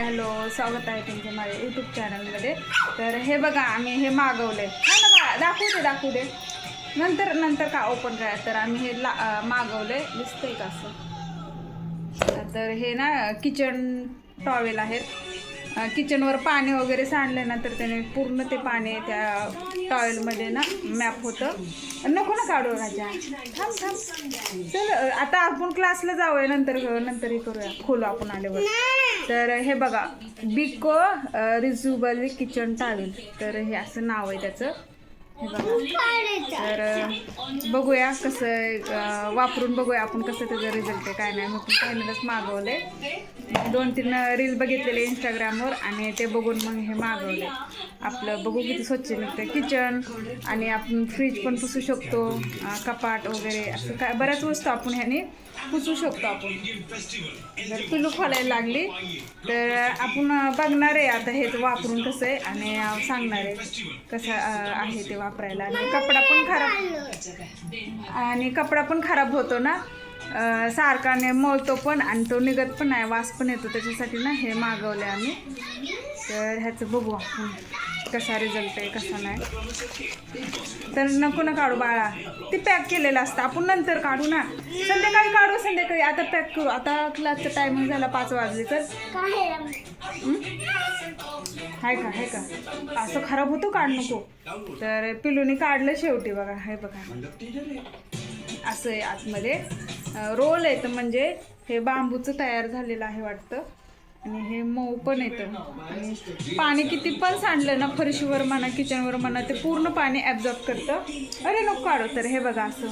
Hi hello स्वागत आहे तुमच्या माझ्या यूट्यूब चॅनलमध्ये तर हे बघा आम्ही हे मागवलं आहे ना दाखवू दे दाखवू दे. नंतर नंतर का ओपन करा तर आम्ही हे ला मागवलं आहे दिसतंय का असं? तर हे ना किचन टॉवेल आहेत किचनवर पाणी वगैरे सांडलं ना तर त्याने पूर्ण ते पाणी त्या टॉवेलमध्ये ना मॅप होतं. नको ना काढू राजा. थांब थांब. चल आता आपण क्लासला जाऊया. नंतर नंतर हे करूया. खोलू आपण आल्यावर. तर हे बघा बिको रिझ्युबल किचन टावेल तर हे असं नाव आहे त्याचं. हे बघा. तर बघूया कसं वापरून बघूया आपण कसं त्याचा रिझल्ट आहे काय नाही. मग पहिल्यांदाच मागवले. दोन तीन रील बघितलेले इंस्टाग्रामवर आणि ते बघून मग हे मागवले. आपलं बघू किती स्वच्छ निघतं किचन आणि आपण फ्रीज पण पुसू शकतो कपाट वगैरे असं काय बऱ्याच वस्तू आपण ह्याने पुसू शकतो आपण. जर पिलू खोलायला लागली तर आपण बघणार आहे आता हे वापरून कसं आहे आणि सांगणार आहे कसं आहे ते वापरायला. आणि कपडा पण खराब आणि कपडा पण खराब होतो ना. सारखाने मळतो पण आणि तो निघत पण आहे वास पण येतो त्याच्यासाठी ना हे मागवले आम्ही. तर ह्याचं बघू आपण कसा रिझल्ट आहे कसा नाही. तर नको ना काढू बाळा. ते पॅक केलेलं असतं. आपण नंतर काढू ना. संध्याकाळी काढू संध्याकाळी. आता पॅक करू. आता क्लासचा टायमिंग झाला पाच वाजले तर. हाय का? हाय का? असं खराब होतो काढ नको. तर पिलूनी काढलं शेवटी बघा. हाय बघा. असं आहे आतमध्ये. रोल आहे तर म्हणजे हे बांबूचं तयार झालेलं आहे वाटतं. आणि हे मऊ पण येतं. आणि पाणी किती पण सांडलं ना फरशीवर म्हणा किचनवर म्हणा ते पूर्ण पाणी ॲब्झॉर्ब करतं. अरे नको काढू तर. हे बघा असं.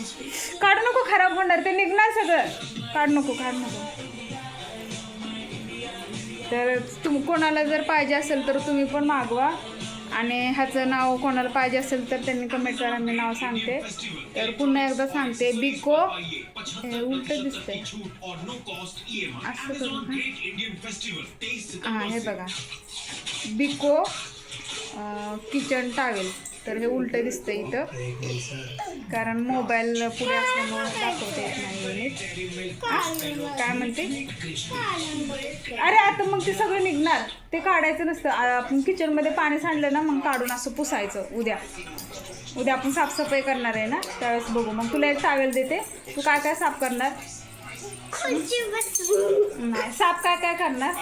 काढू नको खराब होणार. ते निघणार सगळं. काढ नको काढ नको. तर तुम कोणाला जर पाहिजे असेल तर तुम्ही पण मागवा. आणि ह्याचं नाव कोणाला पाहिजे असेल तर त्यांनी कमेंट करा मी नाव सांगते. तर पुन्हा एकदा सांगते बिको हे उलट दिसतंय. असं करू हां हे बघा. बिको किचन टावेल तर हे उलट दिसतंय इथं. कारण मोबाईल पुढे असल्यामुळे दाखवता येत नाही नीट. काय म्हणते? अरे आता मग ते सगळं निघणार. ते काढायचं नसतं. आपण किचनमध्ये पाणी सांडलं ना मग काढून असं पुसायचं. उद्या. उद्या आपण साफसफाई करणार आहे ना? त्यावेळेस बघू. मग तुला एक टावेल देते. तू काय काय साफ करणार? नाही. साफ काय काय करणार?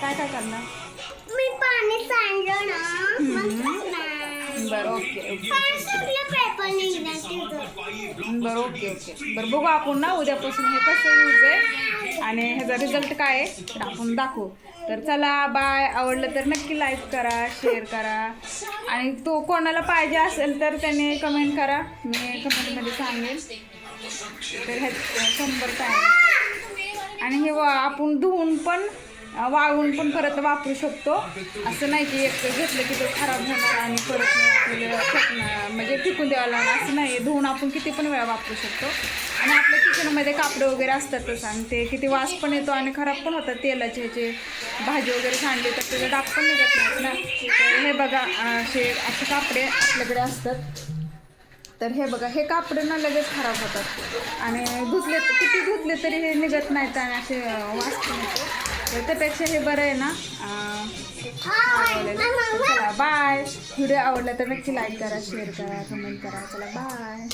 काय काय करणार? मी पाणी सांडलं ना. मग बरं ओके ओके. बरं ओके ओके बरं बघू आपण ना उद्यापासून हे कसं यूज आहे आणि ह्याचा रिझल्ट काय आहे तर आपण दाखवू. तर चला बाय आवडलं तर नक्की लाईक करा शेअर करा. आणि तो कोणाला पाहिजे असेल तर त्याने कमेंट करा. मी कमेंटमध्ये सांगेन. तर ह्या शंभर काय आणि हे वा आपण धुवून पण वाळवून पण परत वापरू शकतो. असं नाही की एक घेतलं की तो खराब होणार आणि परत आपल्याला म्हणजे टिकून द्यावं लागणार असं नाही. धुवून आपण किती पण वेळा वापरू शकतो. आणि आपल्या किचनमध्ये कापडं वगैरे असतातच आणि ते किती वास पण येतो आणि खराब पण होतात. तेलाचे ह्याचे भाजी वगैरे सांडली तर त्याचे डाग पण निघत नाहीत ना. हे बघा असे असे कापडे आपल्याकडे असतात. तर हे बघा हे कापड ना लगेच खराब होतात. आणि धुतले किती धुतले तरी हे निघत नाहीत आणि असे वाचते त्यापेक्षा हे बरं आहे ना चला बाय व्हिडिओ आवडला तर नक्की लाईक करा शेअर करा कमेंट करा. चला बाय